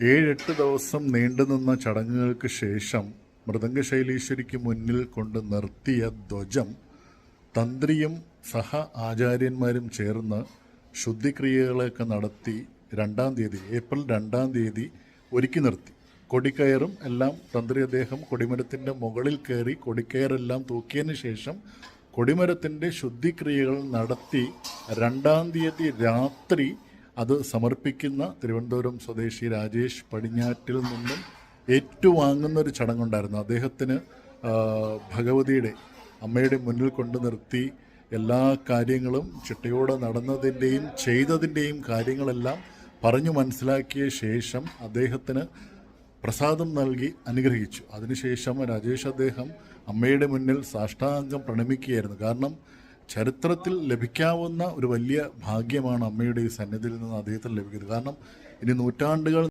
ഏഴെട്ട് ദിവസം നീണ്ടുനിന്ന ചടങ്ങുകൾക്ക് ശേഷം മൃദംഗശൈലീശ്വരിക്ക് മുന്നിൽ കൊണ്ട് നിർത്തിയ ധ്വജം തന്ത്രിയും സഹ ആചാര്യന്മാരും ചേർന്ന് ശുദ്ധിക്രിയകളൊക്കെ നടത്തി രണ്ടാം തീയതി ഏപ്രിൽ രണ്ടാം തീയതി ഒരുക്കി നിർത്തി. കൊടിക്കയറും എല്ലാം തന്ത്രി അദ്ദേഹം കൊടിമരത്തിന്റെ മുകളിൽ കയറി കൊടിക്കയറെല്ലാം തൂക്കിയതിന് ശേഷം കൊടിമരത്തിന്റെ ശുദ്ധിക്രിയകൾ നടത്തി രണ്ടാം തീയതി രാത്രി അത് സമർപ്പിക്കുന്ന തിരുവനന്തപുരം സ്വദേശി രാജേഷ് പടിഞ്ഞാറ്റിൽ നിന്നും ഏറ്റുവാങ്ങുന്ന ഒരു ചടങ്ങുണ്ടായിരുന്നു. അദ്ദേഹത്തിന് ഭഗവതിയുടെ അമ്മയുടെ മുന്നിൽ കൊണ്ടു നിർത്തി എല്ലാ കാര്യങ്ങളും ചിട്ടയോടെ നടന്നതിന്റെയും ചെയ്തതിന്റെയും കാര്യങ്ങളെല്ലാം പറഞ്ഞു മനസ്സിലാക്കിയ ശേഷം അദ്ദേഹത്തിന് പ്രസാദം നൽകി അനുഗ്രഹിച്ചു. അതിനുശേഷം രാജേഷ് അദ്ദേഹം അമ്മയുടെ മുന്നിൽ സാഷ്ടാംഗം പ്രണമിക്കുകയായിരുന്നു. കാരണം ചരിത്രത്തിൽ ലഭിക്കാവുന്ന ഒരു വലിയ ഭാഗ്യമാണ് അമ്മയുടെ ഈ സന്നിധിയിൽ നിന്ന് അദ്ദേഹത്തിന് ലഭിക്കുന്നത്. കാരണം ഇനി നൂറ്റാണ്ടുകൾ